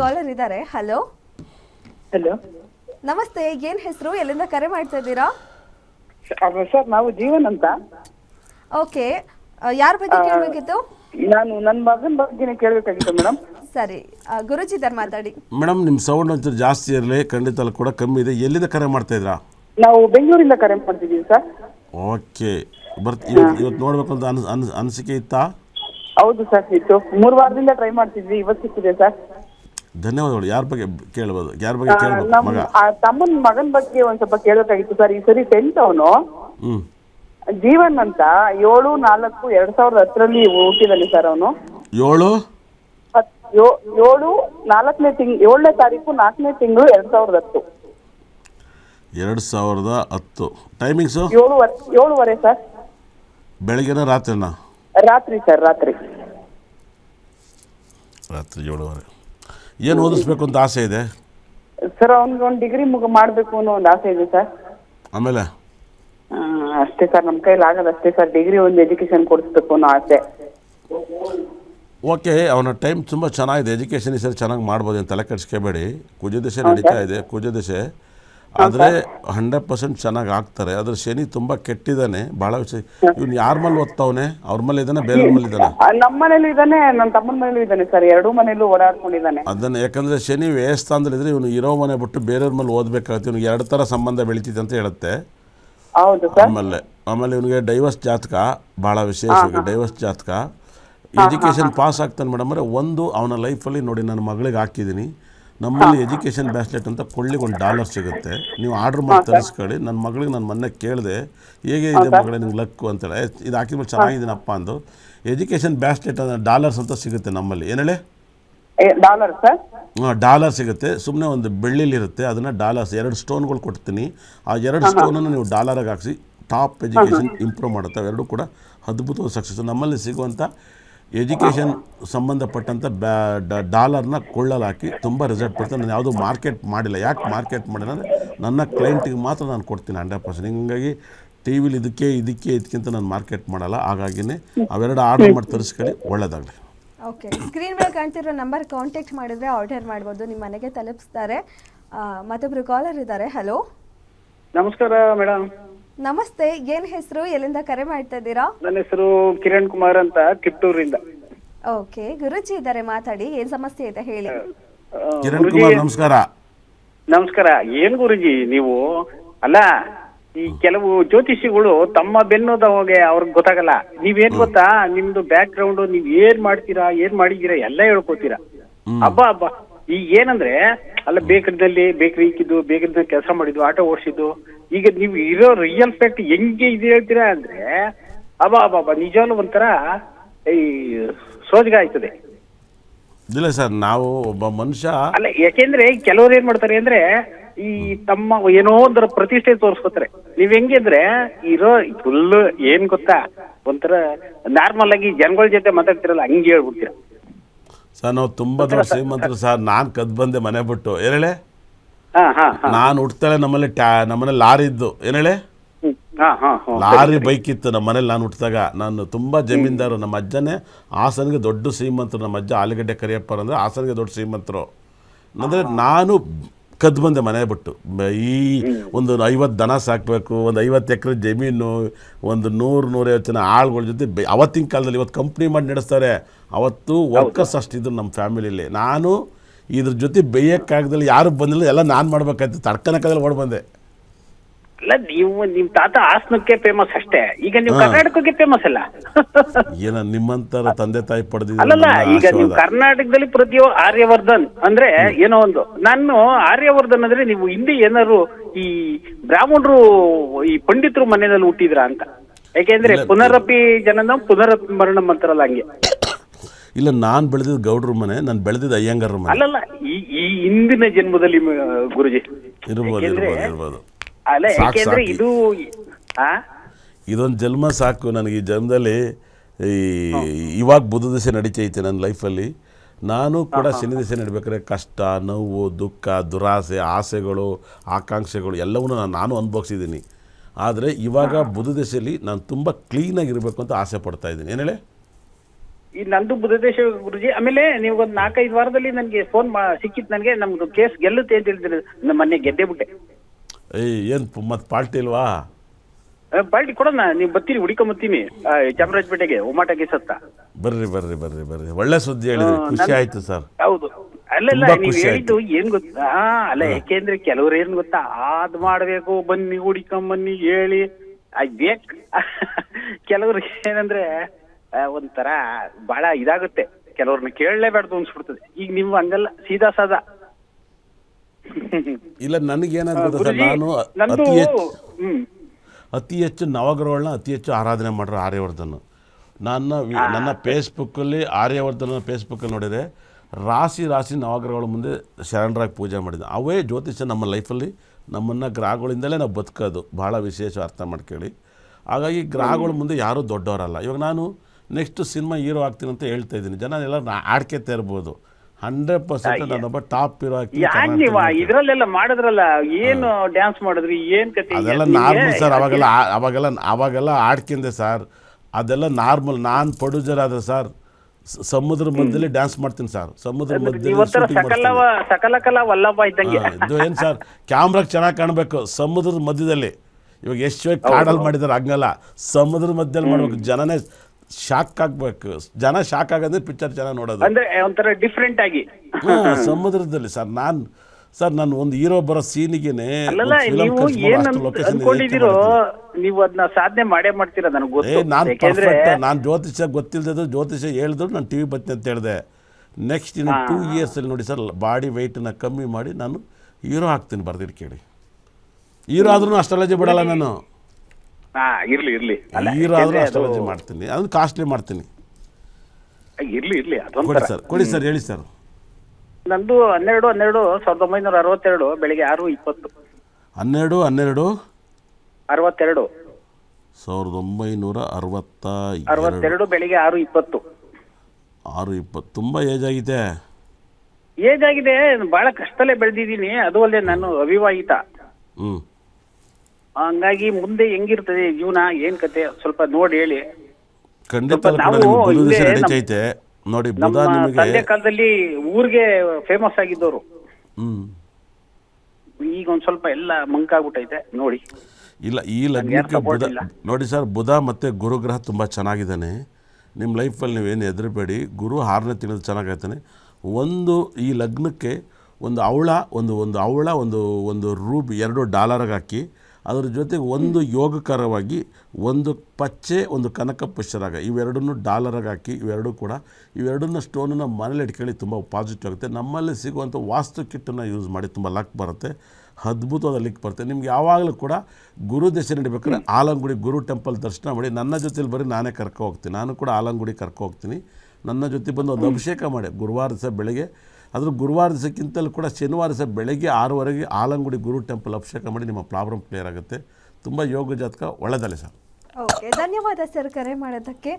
Collar ಇದ್ದಾರೆ hello hello ನಮಸ್ತೆ ಏನ್ ಹೆಸರು? ಎಲ್ಲಿಂದ ಕರೆ ಮಾಡ್ತಾ ಇದ್ದೀರಾ? ಸರ್ ನಾವು ಜೀವನ್ ಅಂತ. ಓಕೆ. ಯಾರ ಬಗ್ಗೆ ಕೇಳಬೇಕಿತ್ತು? ನಾನು ನನ್ನ ಮಗನ ಬಗ್ಗೆ ಕೇಳಬೇಕಾಗಿತ್ತು ಮೇಡಮ್ ಸರಿ. ಗುರುಜಿ ಇದ್ದಾರೆ ಮಾತಾಡಿ. ಮೇಡಮ್ ನಿಮ್ಮ ಸೌಂಡ್ ಒಂಚೂರು ಜಾಸ್ತಿ ಇರಲಿ ಖಂಡಿತ ಅಲ್ಲಿ ಕೂಡ ಕಮ್ಮಿ ಇದೆ. ಎಲ್ಲಿಂದ ಕರೆ ಮಾಡ್ತಾ ಇದ್ರಾ ನಾವು ಬೆಂಗಳೂರಿಂದ ಕರೆ ಮಾಡ್ತಿದ್ದೀವಿ ಸರ್. ಓಕೆ. ಬರ್ತ್ ಇವತ್ತು ಇವತ್ತು ನೋಡ್ಬೇಕು ಅಂತ ಅನ್ಸ್ ಅನ್ಸ್ ಅನಿಸಿಕೆ ಇತ್ತಾ? ಹೌದು ಸರ್ ಇತ್ತು. ಮೂರು ವಾರದಿಂದ ಟ್ರೈ ಮಾಡ್ತಿದ್ವಿ ಇವತ್ತು ಸಿಕ್ಕಿದೆ ಸರ್. ಧನ್ಯವಾದಗಳು. ಯಾರ ಬಗ್ಗೆ ಕೇಳಬಹುದು ಯಾರ ಬಗ್ಗೆ ಕೇಳಬಹುದು ಮಗ. ತಮ್ಮನ ಮಗನ ಬಗ್ಗೆ ಒಂದ್ ಸ್ವಲ್ಪ ಕೇಳಬೇಕಾಗಿತ್ತು ಸರ್. ಈ ಸರಿ ಟೆಂತ್ ಅವನು ಹ್ಮ್. ಜೀವನ್ ಅಂತ ಏಳು ನಾಲ್ಕು ಎರಡ್ ಸಾವಿರದ ಹತ್ತರಲ್ಲಿ ಹುಟ್ಟಿದಾನೆ ಸರ್ ಅವನು. ಏಳು? ಏಳು ನಾಲ್ಕನೇ ತಿಂಗಳು ಏಳನೇ ತಾರೀಕು ನಾಲ್ಕನೇ ತಿಂಗಳು ಎರಡ್ ಸಾವಿರದ ಹತ್ತು. ಎರಡ್ ಸಾವಿರದ ಹತ್ತು. ಟೈಮಿಂಗ್ಸ್ ಏಳುವರೆ ಏಳುವರೆ ಸರ್. ಬೆಳಗ್ಗೆನ ರಾತ್ರಿನ? ರಾತ್ರಿ ಸರ್ ರಾತ್ರಿ. ರಾತ್ರಿ ಏಳುವರೆ. ಏನು ಓದಿಸ್ಬೇಕು ಅಂತ ಆಸೆ ಇದೆ? ಸರ್ ಅವ್ನಿಗೆ ಒಂದು ಡಿಗ್ರಿ ಮುಗ ಮಾಡಬೇಕು ಅನ್ನೋ ಒಂದು ಆಸೆ ಇದೆ ಸರ್ ಆಮೇಲೆ? ಆ, ಅಷ್ಟೇ ಸರ್ ನಮ್ಮ ಕೈಲಿ ಆಗಲ್ಲ ಅಷ್ಟೇ ಸರ್ ಡಿಗ್ರಿ ಒಂದು ಎಜುಕೇಶನ್ ಕೊಡಿಸ್ಬೇಕು ಅನ್ನೋ ಆಸೆ. ಓಕೆ ಅವನ ಟೈಮ್ ತುಂಬ ಚೆನ್ನಾಗಿದೆ. ಎಜುಕೇಷನ್ ಈ ಸರಿ ಚೆನ್ನಾಗಿ ಮಾಡ್ಬೋದು. ಅಂತ ತಲೆ ಕೆಡಿಸ್ಕೋಬೇಡಿ. ಕುಜದಶೆ ನಡೀತಾ ಇದೆ. ಕುಜದಶೆ ಆದರೆ ಹಂಡ್ರೆಡ್ ಪರ್ಸೆಂಟ್ ಚೆನ್ನಾಗಿ ಆಗ್ತಾರೆ ಅದ್ರ ಶನಿ ತುಂಬ ಕೆಟ್ಟಿದ್ದಾನೆ. ಬಹಳ ವಿಷಯ ಇವ್ನು ಯಾರ ಮೇಲೆ ಓದ್ತಾವನೆ? ಅವ್ರ ಮೇಲೆ ಇದ್ದಾನೆ ಬೇರೆ ಮೇಲೆ ಇದ್ದಾನೆ? ನಮ್ಮ ಮನೇಲಿ ಇದ್ದಾನೆ ನನ್ನ ತಮ್ಮನ ಮನೇಲಿ ಇದ್ದಾನೆ ಸರ್. ಎರಡೂ ಮನೇಲೂ ಓಡಾಡ್ಕೊಂಡಿದ್ದಾನೆ. ಅದನ್ನು ಯಾಕಂದರೆ ಶನಿ ಇದ್ರೆ ಇವನು ಇರೋ ಮನೆ ಬಿಟ್ಟು ಬೇರೆಯವ್ರ ಮೇಲೆ ಓದಬೇಕಾಗುತ್ತೆ. ಇವ್ನಿಗೆ ಎರಡು ತರ ಸಂಬಂಧ ಬೆಳಿತಿದೆ ಅಂತ ಹೇಳುತ್ತೆ. ಆಮೇಲೆ ಆಮೇಲೆ ಇವನಿಗೆ ಡೈವರ್ಸ್ ಜಾತಕ ಬಹಳ ವಿಶೇಷ. ಡೈವರ್ಸ್ ಜಾತಕ. ಎಜುಕೇಷನ್ ಪಾಸ್ ಆಗ್ತಾನೆ ಮೇಡಮ್. ಅಂದ್ರೆ ಒಂದು ಅವನ ಲೈಫಲ್ಲಿ ನೋಡಿ ನನ್ನ ಮಗಳಿಗೆ ಹಾಕಿದ್ದೀನಿ. ನಮ್ಮಲ್ಲಿ ಎಜುಕೇಷನ್ ಬ್ಯಾಸ್ಲೆಟ್ ಅಂತ ಕೊಳ್ಳಿಗೆ ಒಂದು ಡಾಲರ್ ಸಿಗುತ್ತೆ. ನೀವು ಆರ್ಡ್ರ್ ಮಾಡಿ ತರಿಸ್ಕೊಳ್ಳಿ. ನನ್ನ ಮಗಳಿಗೆ ನಾನು ಮೊನ್ನೆ ಕೇಳಿದೆ ಹೇಗೆ ಇದೆ ಮಗಳೇ ನಿಮ್ಗೆ ಲಕ್ಕು? ಅಂತೇಳಿ. ಇದು ಹಾಕಿದ್ಮೇಲೆ ಚೆನ್ನಾಗಿದ್ದೀನಪ್ಪ ಅಂದು. ಎಜುಕೇಷನ್ ಬ್ಯಾಸ್ಲೆಟ್ ಅಂದರೆ ಡಾಲರ್ಸ್ ಅಂತ ಸಿಗುತ್ತೆ ನಮ್ಮಲ್ಲಿ. ಏನು ಹೇಳಿ? Dollar sir? ಡಾಲರ್ ಸಿಗುತ್ತೆ. ಸುಮ್ಮನೆ ಒಂದು ಬೆಳ್ಳಿಲಿರುತ್ತೆ ಅದನ್ನು ಡಾಲರ್ಸ್ ಎರಡು ಸ್ಟೋನ್ಗಳು ಕೊಡ್ತೀನಿ. ಆ ಎರಡು ಸ್ಟೋನನ್ನು ನೀವು ಡಾಲರಾಗಿ ಹಾಕಿಸಿ ಟಾಪ್ ಎಜುಕೇಷನ್ ಇಂಪ್ರೂವ್ ಮಾಡುತ್ತೆ. ಅವೆರಡೂ ಕೂಡ ಅದ್ಭುತವಾದ ಸಕ್ಸಸ್. ನಮ್ಮಲ್ಲಿ ಸಿಗುವಂಥ ಎಜುಕೇಷನ್ ಸಂಬಂಧಪಟ್ಟಂಥ ಬ್ಯಾ ಡ- ಡಾಲರ್ನ ಕೊಳ್ಳಲ್ಲಿ ಹಾಕಿ ತುಂಬ ರಿಸಲ್ಟ್ ಪಡ್ತೀನಿ ನಾನು ಯಾವುದೂ ಮಾರ್ಕೆಟ್ ಮಾಡಿಲ್ಲ. ಯಾಕೆ ಮಾರ್ಕೆಟ್ ಮಾಡಿಲ್ಲ ಅಂದರೆ ನನ್ನ ಕ್ಲೈಂಟಿಗೆ ಮಾತ್ರ ನಾನು ಕೊಡ್ತೀನಿ ಹಂಡ್ರೆಡ್ ಪರ್ಸೆಂಟ್ ಹಿಂಗಾಗಿ ಟಿ ವಿಲಿ ಇದಕ್ಕೆ ಇದಕ್ಕೆ ಇದಕ್ಕಿಂತ ನಾನು ಮಾರ್ಕೆಟ್ ಮಾಡಲ್ಲ. ಹಾಗಾಗಿನೇ ಅವೆರಡು ಆರ್ಡರ್ ಮಾಡಿ ತರಿಸ್ಕೊಳ್ಳಿ ಒಳ್ಳೆಯದಾಗಲಿ ಓಕೆ ಸ್ಕ್ರೀನ್ ಮೇಲೆ ಕಾಣ್ತಿರೋ ನಂಬರ್ ಕಾಂಟ್ಯಾಕ್ಟ್ ಮಾಡಿದ್ರೆ ಆರ್ಡರ್ ಮಾಡ್ಬೋದು. ನಿಮ್ಮ ಮನೆಗೆ ತಲುಪಿಸ್ತಾರೆ. ಮತ್ತೊಬ್ಬರು ಮತ್ತೊಬ್ರು ಕಾಲರ್ ಇದ್ದಾರೆ. ಹಲೋ ನಮಸ್ಕಾರ ಮೇಡಮ್ ನಮಸ್ತೆ ಏನ್ ಹೆಸರು ಎಲ್ಲಿಂದ ಕರೆ ಮಾಡ್ತಾ ಇದ್ದೀರಾ? ನನ್ನ ಹೆಸರು ಕಿರಣ್ ಕುಮಾರ್ ಅಂತ ಕಿತ್ತೂರಿಂದ. ಓಕೆ ಗುರುಜಿ ಇದ್ದಾರೆ ಮಾತಾಡಿ ಏನ್ ಸಮಸ್ಯೆ ಇದೆ ಹೇಳಿ. ಕಿರಣ್ ಕುಮಾರ್ ನಮಸ್ಕಾರ. ನಮಸ್ಕಾರ. ಏನ್ ಗುರುಜಿ ನೀವು? ಅಲ್ಲ ಈ ಕೆಲವು ಜ್ಯೋತಿಷಿಗಳು ತಮ್ಮ ಬೆನ್ನೋದವಾಗ ಅವ್ರಿಗೆ ಗೊತ್ತಾಗಲ್ಲ. ನೀವೇನ್ ಗೊತ್ತಾ? ನಿಮ್ದು ಬ್ಯಾಕ್ ಗ್ರೌಂಡ್ ನೀವ್ ಏನ್ ಮಾಡ್ತೀರಾ ಏನ್ ಮಾಡಿದೀರಾ ಎಲ್ಲ ಹೇಳ್ಕೊತೀರಾ. ಹಬ್ಬ ಹಬ್ಬ. ಈಗ ಏನಂದ್ರೆ ಅಲ್ಲ ಬೇಕರಿನಲ್ಲಿ ಬೇಕರಿ ಇಕ್ಕಿದ್ದು ಬೇಕರಿನಲ್ಲಿ ಕೆಲಸ ಮಾಡಿದ್ದು ಆಟೋ ಓಡಿಸಿದ್ದು ಈಗ ನೀವು ಇರೋ ರಿಯಲ್ ಫ್ಯಾಕ್ಟ್ ಹೆಂಗೆ ಇದು ಹೇಳ್ತೀರಾ ಅಂದ್ರೆ ಅಬಾ ಅಬಾಬಾ ನಿಜಾನು ಒಂಥರ ಈ ಸೋಜ್ಗ ಆಯ್ತದೆ. ಇಲ್ಲ ಸರ್ ನಾವು ಒಬ್ಬ ಮನುಷ್ಯ ಅಲ್ಲ ಯಾಕೆಂದ್ರೆ ಕೆಲವರು ಏನ್ ಮಾಡ್ತಾರೆ ಅಂದ್ರೆ ಈ ತಮ್ಮ ಏನೋ ಒಂದರ ಪ್ರತಿಷ್ಠೆ ತೋರಿಸ್ಕೊತಾರೆ. ನೀವ್ ಹೆಂಗೆ ಅಂದ್ರೆ ಇರೋ ಫುಲ್ ಏನ್ ಗೊತ್ತಾ? ಒಂಥರ ನಾರ್ಮಲ್ ಆಗಿ ಜನಗಳ ಜೊತೆ ಮಾತಾಡ್ತಿರಲ್ಲ ಹಂಗೆ ಹೇಳ್ಬಿಡ್ತೀರ. ಸರ್ ನಾವು ತುಂಬಾ ಶ್ರೀಮಂತರು ಸರ್ ನಾನು ಕದ್ ಬಂದೆ ಮನೆ ಬಿಟ್ಟು. ಏನೇಳೆ ನಾನು ಹುಡ್ತಾಳೆ ನಮ್ಮಲ್ಲಿ ಟ್ಯಾ ನಮ್ಮನೆ ಲಾರಿ ಇದ್ದು. ಏನೇಳೆ ಹೇಳಿ? ಲಾರಿ ಬೈಕ್ ಇತ್ತು ನಮ್ಮ ಮನೇಲಿ ನಾನು ಹುಟ್ಟಿದಾಗ ನಾನು ತುಂಬ ಜಮೀನ್ದಾರು. ನಮ್ಮ ಅಜ್ಜನೇ ಹಾಸನಿಗೆ ದೊಡ್ಡ ಶ್ರೀಮಂತರು. ನಮ್ಮ ಅಜ್ಜ ಆಲೂಗಡ್ಡೆ ಕರಿಯಪ್ಪ ಅಂದರೆ ಹಾಸನಿಗೆ ದೊಡ್ಡ ಶ್ರೀಮಂತರು. ಅಂದರೆ ನಾನು ಕದ್ದು ಬಂದೆ ಮನೆ ಬಿಟ್ಟು. ಈ ಒಂದು ಐವತ್ತು ದನ ಸಾಕಬೇಕು ಒಂದು ಐವತ್ತು ಎಕರೆ ಜಮೀನು ಒಂದು ನೂರು ನೂರೈವತ್ತು ಜನ ಆಳುಗಳ ಜೊತೆ ಅವತ್ತಿನ ಕಾಲದಲ್ಲಿ ಇವತ್ತು ಕಂಪ್ನಿ ಮಾಡಿ ನಡೆಸ್ತಾರೆ. ಅವತ್ತು ವರ್ಕರ್ಸ್ ಅಷ್ಟಿದ್ರು ನಮ್ಮ ಫ್ಯಾಮಿಲಿಲಿ ನಾನು ಇದ್ರ ಜೊತೆ ಬೇಯಕ್ಕಾಗದಲ್ಲಿ ಯಾರು ಬಂದಿಲ್ಲ ಎಲ್ಲ ನಾನು ಮಾಡ್ಬೇಕಾಯ್ತು. ತಡ್ಕನಕ್ಕಾಗಲ್ಲ ಓಡ್ ಬಂದೆ. ಅಲ್ಲ ನೀವು ನಿಮ್ ತಾತ ಹಾಸನಕ್ಕೆ ಫೇಮಸ್ ಅಷ್ಟೇ. ಈಗ ನೀವು ಕರ್ನಾಟಕಕ್ಕೆ ಫೇಮಸ್ ಅಲ್ಲ. ಏನ ನಿಮ್ಮಂತರ ತಂದೆ ತಾಯಿ ಅಲ್ಲಲ್ಲ ಈಗ ನೀವು ಕರ್ನಾಟಕದಲ್ಲಿ ಪ್ರತಿಯೊ ಆರ್ಯವರ್ಧನ್ ಅಂದ್ರೆ ಏನೋ ಒಂದು. ನಾನು ಆರ್ಯವರ್ಧನ್ ಅಂದ್ರೆ ನೀವು ಹಿಂದೆ ಏನಾದ್ರು ಈ ಬ್ರಾಹ್ಮಣರು ಈ ಪಂಡಿತರು ಮನೆಯಲ್ಲಿ ಹುಟ್ಟಿದ್ರ ಅಂತ? ಯಾಕೆಂದ್ರೆ. ಪುನರಪಿ ಜನನ ಪುನರಪಿ ಮರಣಂ ಅಂತಾರಲ್ಲ ಹಂಗೆ. ಇಲ್ಲ ನಾನು ಬೆಳೆದಿದ್ದು ಗೌಡ್ರ ಮನೆ ನಾನು ಬೆಳೆದಿದ್ದು ಅಯ್ಯಂಗಾರ ಮನೆ. ಅಲ್ಲ ಈ ಈ ಹಿಂದಿನ ಜನ್ಮದಲ್ಲಿ ಮ- ಗುರುಜಿ. ಇರ್ಬೋದು ಯಾಕೆಂದ್ರೆ- ಇರ್ಬೋದು ಇರ್ಬೋದು. ಅಲ್ಲ ಸಾಕ್ ಯಾಕೆಂದ್ರೆ ಸಾಕಿ. ಇದು ಆ? ಇದೊಂದು ಜನ್ಮ ಸಾಕು ನನಗೆ ಈ ಜನ್ಮದಲ್ಲಿ ಈ ಇವಾಗ ಬುಧ ದಿಸೆ ನಡೀತೈತೆ ನನ್ನ ಲೈಫಲ್ಲಿ. ನಾನು ಕೂಡ ಶನಿ ದಿಸೆ ನಡಿಬೇಕಾದ್ರೆ ಕಷ್ಟ ನೋವು ದುಃಖ ದುರಾಸೆ ಆಸೆಗಳು ಆಕಾಂಕ್ಷೆಗಳು ಎಲ್ಲವನ್ನೂ ನಾನು ನಾನು ಅನುಭವಿಸಿದ್ದೀನಿ. ಆದರೆ ಇವಾಗ ಬುಧ ದಿಸೆಯಲ್ಲಿ ನಾನು ತುಂಬ ಕ್ಲೀನಾಗಿರಬೇಕು ಅಂತ ಆಸೆ ಪಡ್ತಾ ಇದ್ದೀನಿ. ಏನು ಹೇಳಿ? ಈ ನಂದು ಬುಧದೇಶ ಗುರುಜಿ ಆಮೇಲೆ ನೀವು ಒಂದು ನಾಲ್ಕೈದು ವಾರದಲ್ಲಿ ನನಗೆ ಫೋನ್ ಸಿಕ್ಕಿತ್ತು ನನಗೆ ನಮ್ದು ಕೇಸ್ ಗೆಲ್ಲುತ್ತೆ ಅಂತ ಹೇಳಿದ್ರು ನಮ್ಮ ಮೊನ್ನೆ ಗೆದ್ದೆ ಬಿಟ್ಟೆ. ಏನ್ ಮತ್ ಪಾರ್ಟಿ ಇಲ್ವಾ? ಪಾರ್ಟಿ ಕೊಡೋಣ ನೀವು ಬರ್ತೀರಿ ಹುಡಿಕೊಂಬತ್ತೀನಿ ಚಾಮರಾಜಪೇಟೆಗೆ ಉಮಾಟ ಕೇಸ್ ಹತ್ತ ಬರ್ರಿ ಬರ್ರಿ ಬರ್ರಿ ಬರ್ರಿ. ಒಳ್ಳೆ ಸುದ್ದಿ ಹೇಳಿದ್ರಿ. ಹ್ಮ್, ಖುಷಿ ನನ್- ಆಯ್ತು ಸರ್. ಹೌದು. ಅಲ್ಲೆಲ್ಲ ತುಂಬಾ ನೀವು ಖುಷಿ ಹೇಳಿದ್ದು ಏನ್ ಗೊತ್ತಾ ಆ, ಅಲ್ಲ ಯಾಕೆಂದ್ರೆ ಕೆಲವ್ರು ಏನ್ ಗೊತ್ತಾ ಅದ್ ಮಾಡ್ಬೇಕು ಬನ್ನಿ ಹುಡಿಕೊಂಬನ್ನಿ ಹೇಳಿ. ಅದ್ ಬೇಕ್. ಕೆಲವ್ರು ಏನಂದ್ರೆ ಒಂಥರ ಬಹಳ ಇದಾಗುತ್ತೆ. ಕೆಲವ್ರನ್ನ ಕೇಳಲೇಬಾರ್ದು ಅನ್ಸ್ಬಿಡ್ತದೆ. ಈಗ ನೀವು ಹಂಗಲ್ಲ ಸೀದಾ ಸಾದಾ. ಇಲ್ಲ ನನಗೇನಾದ್ರು ನಾನು ನಂದು ಅತಿ ಹೆಚ್ಚು ಹ್ಮ್. ಅತಿ ಹೆಚ್ಚು ನವಗ್ರಹಗಳನ್ನ ಅತಿ ಹೆಚ್ಚು ಆರಾಧನೆ ಮಾಡ್ರು ಆರ್ಯವರ್ಧನ್. ನನ್ನ ವಿ- ನನ್ನ ಫೇಸ್ಬುಕ್ಕಲ್ಲಿ ಆರ್ಯವರ್ಧನ ಫೇಸ್ಬುಕ್ಕಲ್ಲಿ ನೋಡಿದರೆ ರಾಶಿ ರಾಶಿ ನವಗ್ರಹಗಳ ಮುಂದೆ ಶರಣರಾಗಿ ಪೂಜೆ ಮಾಡಿದ್ದೆ ಅವೇ ಜ್ಯೋತಿಷ್ಯ ನಮ್ಮ ಲೈಫಲ್ಲಿ ನಮ್ಮನ್ನು ಗ್ರಹಗಳಿಂದಲೇ ನಾವು ಬದುಕೋದು. ಭಾಳ ವಿಶೇಷ ಅರ್ಥ ಮಾಡ್ಕೊಳ್ಳಿ. ಹಾಗಾಗಿ ಗ್ರಹಗಳ ಮುಂದೆ ಯಾರೂ ದೊಡ್ಡವರಲ್ಲ. ಇವಾಗ ನಾನು ನೆಕ್ಸ್ಟ್ ಸಿನಿಮಾ ಹೀರೋ ಆಗ್ತೀನಿ ಅಂತ ಹೇಳ್ತಾ ಇದ್ದೀನಿ. ಜನ ಎಲ್ಲ ನಾ ಇರ್ಬೋದು ಹಂಡ್ರೆಡ್ ಪರ್ಸೆಂಟ್ ನಾನೊಬ್ಬ ಟಾಪ್ ಹೀರೋ ಆಗ್ತೀನಿ ನೀವು. ಇದ್ರಲ್ಲೆಲ್ಲ ಮಾಡಿದ್ರಲ್ಲ ಏನು ಡ್ಯಾನ್ಸ್ ಮಾಡಿದ್ರಿ ಏನ್ ಕತೆ ಅದೆಲ್ಲ ನಾರ್ಮಲ್ ಸರ್ ಅವಾಗೆಲ್ಲ ಆ- ಅವಾಗೆಲ್ಲ ಅವಾಗೆಲ್ಲ ಆಡ್ಕಿಂದೆ ಸರ್ ಅದೆಲ್ಲ ನಾರ್ಮಲ್ ನಾನು ಪ್ರೊಡ್ಯೂಸರ್ ಆದ್ರೆ ಸರ್ ಸ- ಸಮುದ್ರ ಮಧ್ಯದಲ್ಲಿ ಡ್ಯಾನ್ಸ್ ಮಾಡ್ತೀನಿ ಸರ್ ಸಮುದ್ರ ಮಧ್ಯದಲ್ಲಿ ನೀವೊಂಥರ shooting ಸಕಲವ ಮಾಡ್ತೀನಿ. ಸಕಲ ಕಲಾ ವಲ್ಲಭ ಇದ್ದಂಗೆ. ಹಾ, ಇದು ಏನು ಸರ್ ಕ್ಯಾಮ್ರಾಗೆ ಚೆನ್ನಾಗಿ ಕಾಣಬೇಕು ಸಮುದ್ರದ ಮಧ್ಯದಲ್ಲಿ. ಇವಾಗ ಎಷ್ಟು ಕಾಡಲ್ಲಿ ಮಾಡಿದಾರೆ ಹಂಗಲ್ಲ. ಸಮುದ್ರದ ಮಧ್ಯದಲ್ಲಿ ಮಾಡ್ಬೇಕು ಜನನೇ ಶಾಕ್ ಆಗ್ಬೇಕು. ಜನ ಶಾಕ್ ಆಗಂದ್ರೆ ಪಿಕ್ಚರ್ ಜನ ನೋಡೋದು. ಅಂದ್ರೆ ಒಂಥರ ಡಿಫ್ರೆಂಟ್ ಆಗಿ. ಹಾ, ಸಮುದ್ರದಲ್ಲಿ ಸರ್ ನಾನು ಸರ್ ನಾನು ಒಂದು ಹೀರೋ ಬರೋ ಸೀನಿಗೆನೆ ಅಲ್ಲಲ್ಲ ನೀವು ಏನ್ ಅನ್- ಅನ್ಕೊಂಡಿದಿರೋ ನೀವು ಅದನ್ನ ಸಾಧನೆ ಮಾಡೇ ಮಾಡ್ತೀರಾ ನನಗೆ ಏ ಗೊತ್ತು ನಾನು ಯಾಕೆಂದ್ರೆ ಪರ್ಫೆಕ್ಟ್ ನಾನು ಜ್ಯೋತಿಷ್ಯ ಗೊತ್ತಿಲ್ಲದಿದ್ದು ಜ್ಯೋತಿಷ್ಯ ಹೇಳಿದ್ರು ನಾನು ಟಿವಿ ಬರ್ತೀನಿ ಅಂತ ಹೇಳಿದೆ. ನೆಕ್ಸ್ಟ್ ಇನ್ನು ಟೂ ಇಯರ್ಸಲ್ಲಿ ನೋಡಿ ಸರ್ ಬಾಡಿ ವೆಯ್ಟನ್ನ ಕಮ್ಮಿ ಮಾಡಿ ನಾನು ಹೀರೋ ಹಾಕ್ತೀನಿ ಬರ್ದಿರಿ ಕೇಳಿ. ಹೀರೋ ಆದ್ರೂ ಅಸ್ಟ್ರಾಲಜಿ ಬಿಡಲ್ಲ ನಾನು. ಇರ್ಲಿ ಇರ್ಲಿ. ಅದು- ಅಸ್ಟ್ರಾಲಜಿ ಮಾಡ್ತೀನಿ. ಅದನ್ನು ಕಾಸ್ಟ್ಲಿ ಮಾಡ್ತೀನಿ. ಇರ್ಲಿ ಇರ್ಲಿ ಕೊಡಿ ಸರ್ ಕೊಡಿ ಸರ್ ಹೇಳಿ ಸರ್. ನಂದು ಹನ್ನೆರಡು ಹನ್ನೆರಡು ಸಾವಿರದ ಒಂಬೈನೂರ ಅರವತ್ತೆರಡು ಬೆಳಿಗ್ಗೆ ಆರು ಇಪ್ಪತ್ತು. ಹನ್ನೆರಡು ಹನ್ನೆರಡು? ಅರವತ್ತೆರಡು. ಸಾವಿರದ ಒಂಬೈನೂರ ಅರವತ್ತ ಅರವತ್ತೆರಡು ಬೆಳಿಗ್ಗೆ ಆರು ಇಪ್ಪತ್ತು. ಆರು ಇಪ್ಪತ್ತು. ತುಂಬ ಏಜ್ ಆಗಿದೆ. ಏಜ್ ಆಗಿದೆ ಬಹಳ ಕಷ್ಟದಲ್ಲೇ ಬೆಳೆದಿದ್ದೀನಿ. ಅದು ಅಲ್ಲದೆ ನಾನು ಅವಿವಾಹಿತ. ಹ್ಞೂ ಹಂಗಾಗಿ ಮುಂದೆ ಹೆಂಗಿರ್ತದೆ ಜೀವನ ಏನ್ ಕತೆ ಸ್ವಲ್ಪ ನೋಡಿ ಹೇಳಿ. ಖಂಡಿತ ಸ್ವಲ್ಪ ನಾವು ನೋಡಿ ಬುಧ ನಮ್ಮ ನಿಮಗೆ ತಂದೆ ಕಾಲದಲ್ಲಿ ಊರಿಗೆ ಫೇಮಸ್ ಆಗಿದ್ದವರು. ಈಗ ಒಂದ್ ಸ್ವಲ್ಪ ಎಲ್ಲ ಮಂಕಾಗ್ಬಿಟ್ಟೈತೆ ನೋಡಿ. ಇಲ್ಲ ಈ ಲಗ್ನಕ್ಕೆ support ಬುಧ ಇಲ್ಲ. ನೋಡಿ ಸರ್ ಬುಧ ಮತ್ತು ಗುರುಗ್ರಹ ತುಂಬ ಚೆನ್ನಾಗಿದ್ದಾನೆ. ನಿಮ್ಮ ಲೈಫಲ್ಲಿ ನೀವೇನು ಹೆದರಬೇಡಿ ಗುರು ಆರನೇ ತಿಂಗಳು ಚೆನ್ನಾಗಿರ್ತಾನೆ. ಒಂದು ಈ ಲಗ್ನಕ್ಕೆ ಒಂದು ಅವಳ ಒಂದು ಒಂದು ಅವಳ ಒಂದು ಒಂದು ರೂಬಿ ಎರಡು ಡಾಲರ್ಗೆ ಹಾಕಿ ಅದ್ರ ಜೊತೆಗೆ ಒಂದು ಯೋಗಕರವಾಗಿ ಒಂದು ಪಚ್ಚೆ, ಒಂದು ಕನಕ ಪುಷ್ಯರಾಗ, ಇವೆರಡನ್ನು ಡಾಲರಾಗಿ ಹಾಕಿ, ಇವೆರಡೂ ಕೂಡ, ಇವೆರಡನ್ನ ಸ್ಟೋನನ್ನು ಮನೇಲಿ ಇಟ್ಕೊಳ್ಳಿ ತುಂಬ ಪಾಸಿಟಿವ್ ಆಗುತ್ತೆ. ನಮ್ಮಲ್ಲಿ ಸಿಗುವಂಥ ವಾಸ್ತು ಕಿಟ್ಟನ್ನು ಯೂಸ್ ಮಾಡಿ ತುಂಬ ಲಕ್ ಬರುತ್ತೆ. ಅದ್ಭುತವಾದ ಲಿಕ್ ಬರುತ್ತೆ. ನಿಮ್ಗೆ ಯಾವಾಗಲೂ ಕೂಡ ಗುರು ದಶೆ ನಡಿಬೇಕಾದ್ರೆ ಆಲಂಗುಡಿ ಗುರು ಟೆಂಪಲ್ ದರ್ಶನ ಮಾಡಿ, ನನ್ನ ಜೊತೆಲಿ ಬರೀ ನಾನೇ ಕರ್ಕೊ ಹೋಗ್ತೀನಿ. ನಾನು ಕೂಡ ಆಲಂಗುಡಿ ಕರ್ಕೊ ಹೋಗ್ತೀನಿ. ನನ್ನ ಜೊತೆ ಬಂದು ಒಂದು ಅಭಿಷೇಕ ಮಾಡಿ. ಗುರುವಾರ ದಿವಸ ಬೆಳಗ್ಗೆ ಅದ್ರ ಗುರುವಾರ ದಿವಸಕ್ಕಿಂತಲೂ ಕೂಡ ಶನಿವಾರ ದಿವಸ ಬೆಳಗ್ಗೆ ಆರೂವರೆಗೆ ಆಲಂಗುಡಿ ಗುರು ಟೆಂಪಲ್ ಅಭಿಷೇಕ ಮಾಡಿ ನಿಮ್ಮ ಪ್ರಾಬ್ಲಮ್ ಕ್ಲಿಯರ್ ಆಗುತ್ತೆ. ತುಂಬ ಯೋಗ ಜಾತಕ ಒಳ್ಳೆದಲ್ಲ ಸರ್. ಓಕೆ, ಧನ್ಯವಾದ ಸರ್ ಕರೆ ಮಾಡೋದಕ್ಕೆ